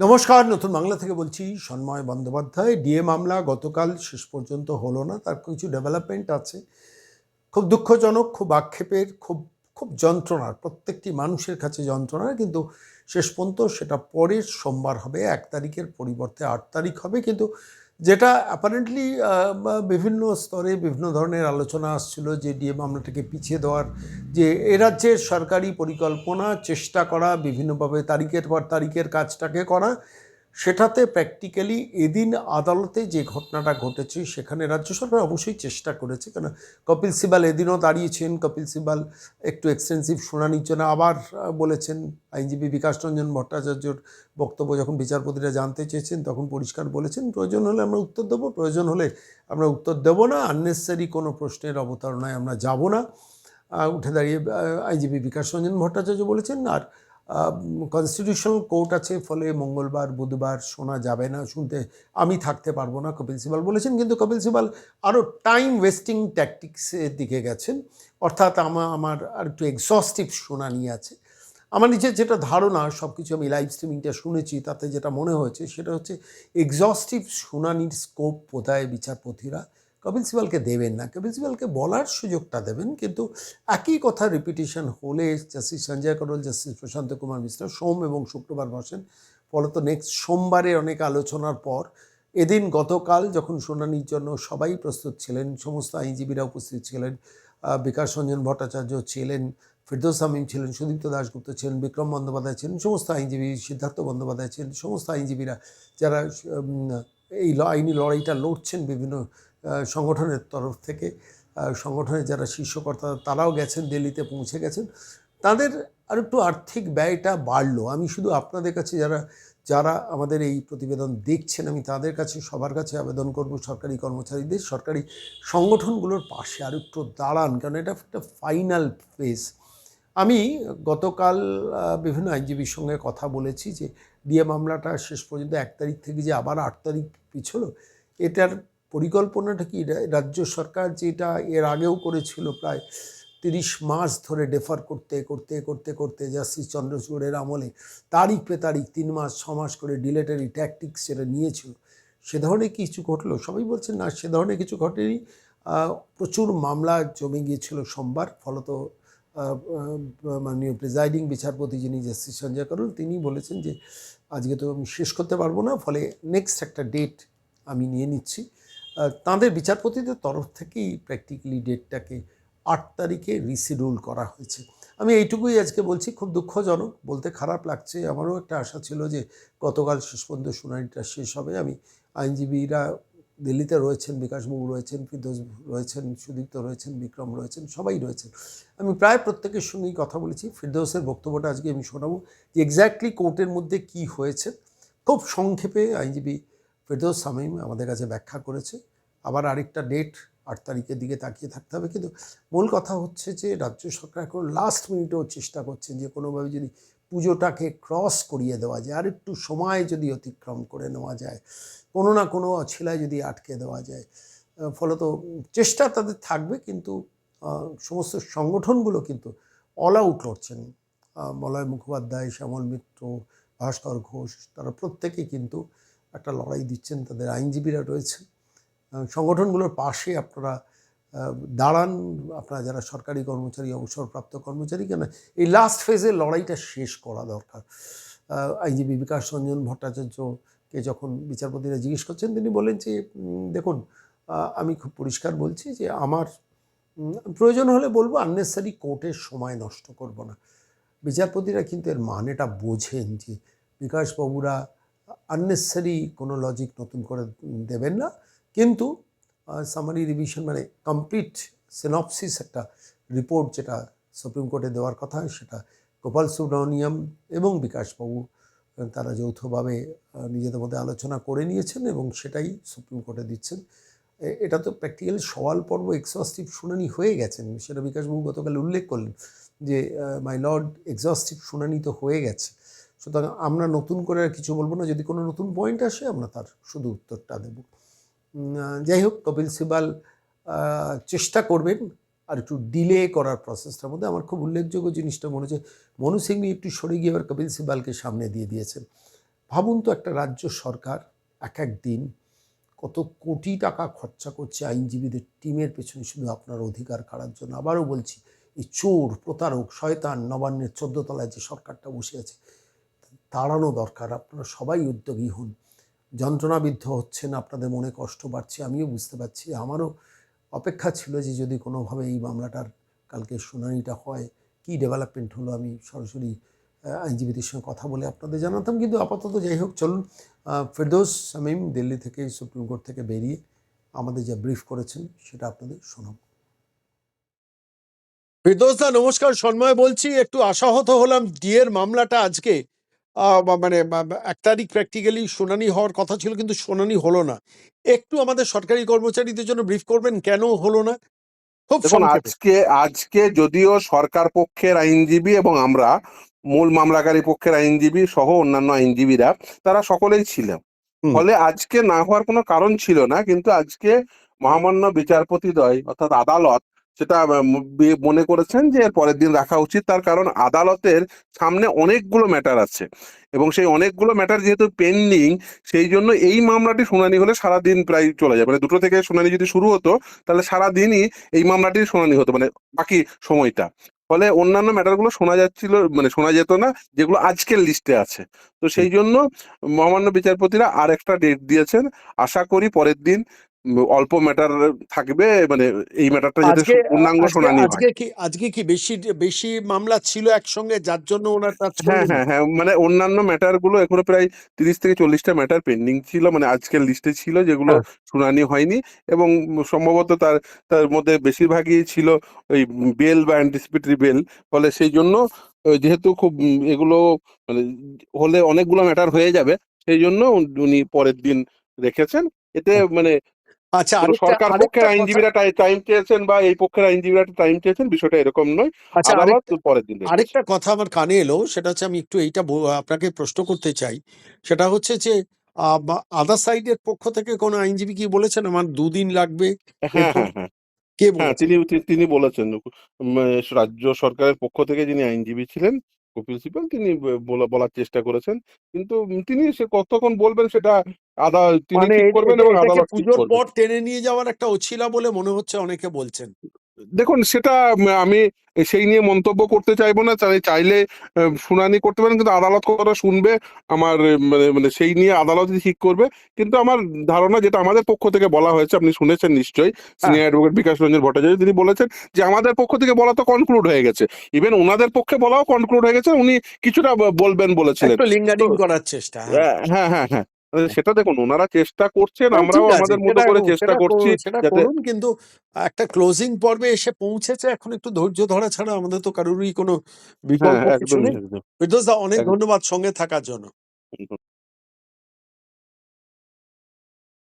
নমস্কার, নতুন বাংলা থেকে বলছি সন্ময় বন্দ্যোপাধ্যায়। ডিএ মামলা গতকাল শেষ পর্যন্ত হলো না, তার কিছু ডেভেলপমেন্ট আছে। খুব দুঃখজনক, খুব আক্ষেপের, খুব খুব যন্ত্রণার, প্রত্যেকটি মানুষের কাছে যন্ত্রণার, কিন্তু শেষ পর্যন্ত সেটা পরের সোমবার হবে, এক তারিখের পরিবর্তে আট তারিখ হবে, কিন্তু যেটা অ্যাপারেন্টলি বিভিন্ন স্তরে বিভিন্ন ধরনের আলোচনা আসছিল যে ডিএ মামলাটাকে পিছিয়ে দেওয়ার, যে এ রাজ্যের সরকারি পরিকল্পনা, চেষ্টা করা, বিভিন্নভাবে তারিখের পর তারিখের কাজটাকে করা সেটাতে প্র্যাকটিক্যালি এদিন আদালতে যে ঘটনাটা ঘটেছে, সেখানে রাজ্য সরকার অবশ্যই চেষ্টা করেছে। কেন কপিল সিবাল এদিনও দাঁড়িয়েছেন। কপিল সিবাল একটু এক্সটেন্সিভ শুনানির জন্য আবার বলেছেন, আইনজীবী বিকাশ রঞ্জন ভট্টাচার্যর বক্তব্য যখন বিচারপতিরা জানতে চেয়েছেন, তখন পরিষ্কার বলেছেন, প্রয়োজন হলে আমরা উত্তর দেবো, প্রয়োজন হলে আমরা উত্তর দেবো না। আননেসারি কোনো প্রশ্নের অবতারণায় আমরা যাব না। উঠে দাঁড়িয়ে আইনজীবী বিকাশ রঞ্জন ভট্টাচার্য বলেছেন, আর কনস্টিটিউশনাল কোর্ট আছে, ফলে মঙ্গলবার, বুধবার শোনা যাবে না, শুনতে আমি থাকতে পারব না, কপিল সিবাল বলেছেন, কিন্তু কপিল সিবাল আরও টাইম ওয়েস্টিং ট্যাকটিক্সের দিকে গেছেন। অর্থাৎ আমার আমার আর একটু এক্সস্টিভ শোনানি আছে। আমার নিজের যেটা ধারণা সব কিছু আমি লাইভ স্ট্রিমিংটা শুনেছি, তাতে যেটা মনে হয়েছে, সেটা হচ্ছে এক্সস্টিভ শুনানির স্কোপ বোধহয় বিচারপতিরা কপিল সিবালকে দেবেন না। কপিল সিবালকে বলার সুযোগটা দেবেন, কিন্তু একই কথা রিপিটিশন হলে জাস্টিস সঞ্জয় করল জাস্টিস প্রশান্ত কুমার মিশ্র, সোম এবং শুক্রবার বসেন। ফলত নেক্সট সোমবারে অনেক আলোচনার পর এদিন গতকাল যখন শুনানির জন্য সবাই প্রস্তুত ছিলেন, সমস্ত আইনজীবীরা উপস্থিত ছিলেন বিকাশ রঞ্জন ভট্টাচার্য ছিলেন, ফিরদৌস আমিন ছিলেন, সুদীপ্ত দাশগুপ্ত ছিলেন, বিক্রম বন্দ্যোপাধ্যায় ছিলেন, সমস্ত আইনজীবী সিদ্ধার্থ বন্দ্যোপাধ্যায় ছিলেন, সমস্ত আইনজীবীরা যারা এই আইনি লড়াইটা লড়ছেন বিভিন্ন সংগঠনের তরফ থেকে সংগঠনের যারা শীর্ষকর্তা, তারাও গেছেন, দিল্লিতে পৌঁছে গেছেন। তাদের আর একটু আর্থিক ব্যয়টা বাড়লো। আমি শুধু আপনাদের কাছে যারা যারা আমাদের এই প্রতিবেদন দেখছেন, আমি তাদের কাছে, সবার কাছে আবেদন করব সরকারি কর্মচারীদের। সরকারি সংগঠনগুলোর পাশে আর একটু দাঁড়ান, কারণ এটা একটা ফাইনাল ফেজ। আমি গতকাল বিভিন্ন আইনজীবীর সঙ্গে কথা বলেছি যে ডিএ মামলাটা শেষ পর্যন্ত এক তারিখ থেকে যে আবার আট তারিখ পিছলো, এটার পরিকল্পনাটা কি? রাজ্য সরকার যেটা এর আগেও করেছিল প্রায় তিরিশ মাস ধরে ডেফার করতে করতে করতে করতে জাস্টিস চন্দ্রচূড়ের আমলে তারিখ পে তারিখ তিন মাস, ছ মাস করে ডিলেটারি ট্যাকটিক্স যেটা নিয়েছিল, সে ধরনের কিছু ঘটলো? সবাই বলছেন না, সে ধরনের কিছু ঘটেনি। প্রচুর মামলা জমে গিয়েছিল সোমবার, ফলত মাননীয় প্রিজাইডিং বিচারপতি যিনি জাস্টিস সঞ্জয় করুন, তিনি বলেছেন যে, আজকে তো আমি শেষ করতে পারব না, ফলে নেক্সট একটা ডেট আমি নিয়ে নিচ্ছি। তাঁদের বিচারপতিদের তরফ থেকেই প্র্যাকটিক্যালি ডেটটাকে আট তারিখে রিসিডিউল করা হয়েছে। আমি এইটুকুই আজকে বলছি, খুব দুঃখজনক, বলতে খারাপ লাগছে। আমারও একটা আশা ছিল যে গতকাল শেষ পর্যন্ত শুনানিটা শেষ হবে। আমি আইনজীবীরা দিল্লিতে রয়েছেন বিকাশবাবু রয়েছেন, ফিরদোস রয়েছেন, সুদীপ্ত রয়েছেন, বিক্রম রয়েছেন, সবাই রয়েছেন। আমি প্রায় প্রত্যেকের সঙ্গেই কথা বলেছি। ফিরদৌসের বক্তব্যটা আজকে আমি শোনাবো যে এক্স্যাক্টলি কোর্টের মধ্যে কি হয়েছে। খুব সংক্ষেপে আইনজীবী ফেরদৌস সামিম আমাদের কাছে ব্যাখ্যা করেছে। আবার আরেকটা ডেট আট তারিখের দিকে তাকিয়ে থাকতে হবে। কিন্তু মূল কথা হচ্ছে যে, রাজ্য সরকার এখন লাস্ট মিনিটেও চেষ্টা করছেন যে, কোনোভাবে যদি পুজোটাকে ক্রস করিয়ে দেওয়া যায় আর একটু সময় যদি অতিক্রম করে নেওয়া যায়, কোনো না কোনো অছিলায় যদি আটকে দেওয়া যায় ফলত চেষ্টা তাদের থাকবে, কিন্তু সমস্ত সংগঠনগুলো কিন্তু অল আউট লড়ছেন। মলয় মুখোপাধ্যায়, শ্যামল মিত্র, ভাস্কর ঘোষ, তারা প্রত্যেকে কিন্তু একটা লড়াই দিচ্ছেন, তাদের আইনজীবীরা রয়েছে সংগঠনগুলোর পাশে আপনারা দাঁড়ান। আপনারা যারা সরকারি কর্মচারী, অবসরপ্রাপ্ত কর্মচারী, কেন? এই লাস্ট ফেজে লড়াইটা শেষ করা দরকার। আইনজীবী বিকাশ রঞ্জন ভট্টাচার্যকে যখন বিচারপতিরা জিজ্ঞেস করছেন, তিনি বলেন যে দেখুন আমি খুব পরিষ্কার বলছি যে, আমার প্রয়োজন হলে বলব আননেসারি কোর্টের সময় নষ্ট করব না। বিচারপতিরা কিন্তু এর মানেটা বোঝেন যে, বিকাশবাবুরা আননেসারি কোনো লজিক নতুন করে দেবেন না। কিন্তু সামারি রিভিশন মানে কমপ্লিট সিনপসিস একটা রিপোর্ট যেটা সুপ্রিম কোর্টে দেওয়ার কথা, সেটা গোপাল সুব্রমণিয়াম এবং বিকাশবাবু তারা যৌথভাবে নিজেদের মধ্যে আলোচনা করে নিয়েছেন এবং সেটাই সুপ্রিম কোর্টে দিচ্ছেন। এটা তো প্র্যাকটিক্যালি সওয়াল পর্ব এক্সস্টিভ শুনানি হয়ে গেছেন সেটা বিকাশবাবু গতকাল উল্লেখ করলেন যে মাই লর্ড এক্সস্টিভ শুনানি তো হয়ে গেছে। সুতরাং আমরা নতুন করে আর কিছু বলব না। যদি কোনো নতুন পয়েন্ট আসে, আমরা তার শুধু উত্তরটা দেব। যাই হোক, কপিল সিবাল চেষ্টা করবেন আর একটু ডিলে করার প্রসেসটার মধ্যে। আমার খুব উল্লেখযোগ্য জিনিসটা মনে হচ্ছে, মনু সিংভি একটু সরে গিয়ে এবার কপিল সিবালকে সামনে দিয়ে দিয়েছেন। ভাবুন তো একটা রাজ্য সরকার এক এক দিন কত কোটি টাকা খরচা করছে আইনজীবীদের টিমের পেছনে। শুধু আপনার অধিকার কাড়ার জন্য। আবারও বলছি, এই চোর, প্রতারক, শয়তান, নবান্নের চোদ্দ তলায় যে সরকারটা বসে আছে তাড়ানো দরকার, আপনারা সবাই উদ্যোগী হন। যন্ত্রণাবিদ্ধ হচ্ছেন, আপনাদের মনে কষ্ট বাড়ছে, আমিও বুঝতে পারছি। আমারও অপেক্ষা ছিল যে যদি কোনোভাবে এই মামলাটার কালকে শুনানিটা হয়, কি ডেভেলপমেন্ট হলো আমি সরাসরি আইনজীবীদের সঙ্গে কথা বলে আপনাদের জানাতাম। কিন্তু আপাতত যাই হোক, চলুন ফেরদৌস শামীম দিল্লি থেকে, সুপ্রিম কোর্ট থেকে বেরিয়ে আমাদের যা ব্রিফ করেছেন, সেটা আপনাদের শোনাব। ফেরদৌস দা, নমস্কার, সন্ময় বলছি। একটু আশাহত হলাম ডিয়ের মামলাটা আজকে মানে এক তারিখ প্র্যাকটিক্যালি শুনানি হওয়ার কথা ছিল কিন্তু শুনানি হলো না। একটু আমাদের সরকারি কর্মচারীদের জন্য ব্রিফ করবেন কেন হলো না? দেখুন আজকে আজকে যদিও সরকার পক্ষের আইনজীবী এবং আমরা মূল মামলাকারী পক্ষের আইনজীবী সহ অন্যান্য আইনজীবীরা তারা সকলেই ছিলেন ফলে আজকে না হওয়ার কোনো কারণ ছিল না কিন্তু আজকে মহামান্য বিচারপতিদ্বয় অর্থাৎ আদালত সেটা মনে করেছেন যে এর পরের দিন রাখা উচিত। তার কারণ আদালতের সামনে অনেকগুলো ম্যাটার আছে। এবং সেই অনেকগুলো ম্যাটার যেহেতু পেন্ডিং সেই জন্য এই মামলাটি শুনানি হলে সারা দিন প্রায় চলে যায়। মানে দুটো থেকে শুনানি যদি শুরু হতো তাহলে সারা দিনই এই মামলাটির শুনানি হতো মানে বাকি সময়টা। ফলে অন্যান্য ম্যাটারগুলো শোনা যাচ্ছিল মানে শোনা যেত না যেগুলো আজকের লিস্টে আছে। তো সেই জন্য মহামান্য বিচারপতিরা আর একটা ডেট দিয়েছেন। আশা করি পরের দিন অল্প ম্যাটার থাকবে মানে এই ম্যাটারটা যাতে পূর্ণাঙ্গ শুনানি হয়। আজকে কি আজকে কি বেশি বেশি মামলা ছিল একসঙ্গে যার জন্য ওনার টাচ হ্যাঁ হ্যাঁ হ্যাঁ মানে অন্যান্য ম্যাটারগুলো এখনও প্রায় তিরিশ থেকে চল্লিশটা ম্যাটার পেন্ডিং ছিল মানে আজকের লিস্টে ছিল যেগুলো হ্যাঁ। শুনানি হয়নি এবং সম্ভবত তার তার মধ্যে বেশিরভাগই ছিল ওই বেল বা অ্যান্টিসিপেটরি বেল ফলে সেই জন্য যেহেতু খুব এগুলো মানে হলে অনেকগুলো ম্যাটার হয়ে যাবে সেই জন্য উনি পরের দিন রেখেছেন। এতে মানে আচ্ছা আরেকটা সরকার পক্ষের আইনজীবীরা টাইম চেয়েছেন বা এই পক্ষের আইনজীবীরা টাইম চেয়েছেন বিষয়টা এরকম নয়। আচ্ছা পরের দিন আরেকটা কথা আমার কানে এলো সেটা হচ্ছে আমি একটু এইটা আপনাকে প্রশ্ন করতে চাই। সেটা হচ্ছে যে আদার সাইডের পক্ষ থেকে কোনো আইনজীবী কি বলেছেন? আমার দুদিন লাগবে হ্যাঁ হ্যাঁ হ্যাঁ কে তিনি তিনি বলেছেন। রাজ্য সরকারের পক্ষ থেকে যিনি আইনজীবী ছিলেন কপিল সিবাল তিনি বলার চেষ্টা করেছেন। কিন্তু তিনি সে কতক্ষণ বলবেন সেটা আদা তিনি মানে ঠিক করবেন এবং আদালত ঠিক পুজোর পর টেনে নিয়ে যাওয়ার একটা অছিলা বলে মনে হচ্ছে অনেকে বলছেন। দেখুন সেটা আমি সেই নিয়ে মন্তব্য করতে চাইব না। চাই চাইলে আহ, শুনানি করতে পারেন কিন্তু আদালত কথা শুনবে আমার মানে মানে সেই নিয়ে আদালতই ঠিক করবে। কিন্তু আমার ধারণা যেটা আমাদের পক্ষ থেকে বলা হয়েছে আপনি শুনেছেন নিশ্চয়ই সিনিয়র অ্যাডভোকেট বিকাশ রঞ্জন ভট্টাচার্য তিনি বলেছেন যে আমাদের পক্ষ থেকে বলা তো কনক্লুড হয়ে গেছে। ইভেন ওনাদের পক্ষে বলাও কনক্লুড হয়ে গেছে উনি কিছুটা ব- বলবেন বলেছিলেন। একটু লিঙ্গারিং তো- করার চেষ্টা হ্যাঁ। হ্যাঁ হ্যাঁ হ্যাঁ আহ, সেটা দেখুন ওনারা চেষ্টা করছেন হ্যাঁ, আমরাও আমাদের মতো করে চেষ্টা করছি কর- যাতে কিন্তু একটা ক্লোজিং পর্বে এসে পৌঁছেছে এখন একটু ধৈর্য ধরা ছাড়া আমাদের তো কারোরই কোনো বিপদ বিকল্প নেই। একদম। অনেক ধন্যবাদ সঙ্গে থাকার জন্য।